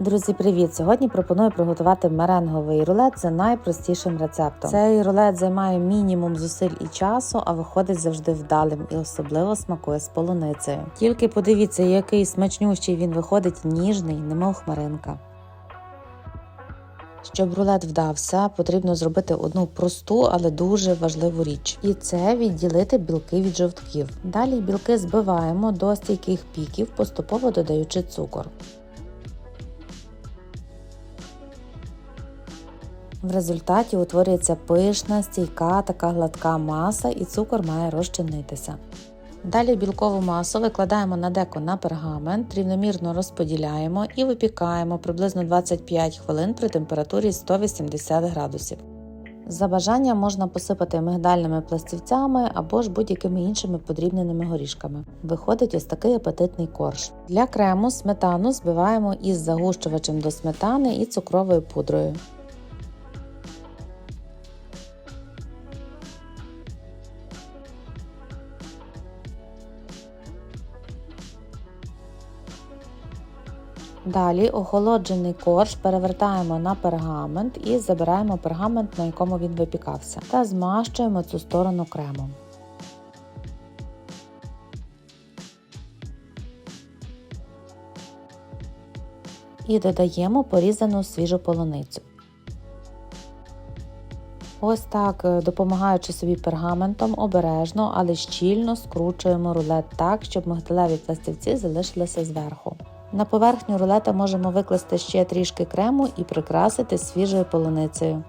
Друзі, привіт! Сьогодні пропоную приготувати меренговий рулет за найпростішим рецептом. Цей рулет займає мінімум зусиль і часу, а виходить завжди вдалим і особливо смакує з полуницею. Тільки подивіться, який смачнющий він виходить ніжний, немов хмаринка. Щоб рулет вдався, потрібно зробити одну просту, але дуже важливу річ. І це відділити білки від жовтків. Далі білки збиваємо до стійких піків, поступово додаючи цукор. В результаті утворюється пишна, стійка, така гладка маса і цукор має розчинитися. Далі білкову масу викладаємо на деко на пергамент, рівномірно розподіляємо і випікаємо приблизно 25 хвилин при температурі 180 градусів. За бажанням можна посипати мигдальними пластівцями або ж будь-якими іншими подрібненими горішками. Виходить ось такий апетитний корж. Для крему сметану збиваємо із загущувачем до сметани і цукровою пудрою. Далі охолоджений корж перевертаємо на пергамент і забираємо пергамент, на якому він випікався, та змащуємо цю сторону кремом. І додаємо порізану свіжу полуницю. Ось так, е, допомагаючи собі пергаментом, обережно, але щільно скручуємо рулет так, щоб мигдалеві пластівці залишилися зверху. На поверхню рулета можемо викласти ще трішки крему і прикрасити свіжою полуницею.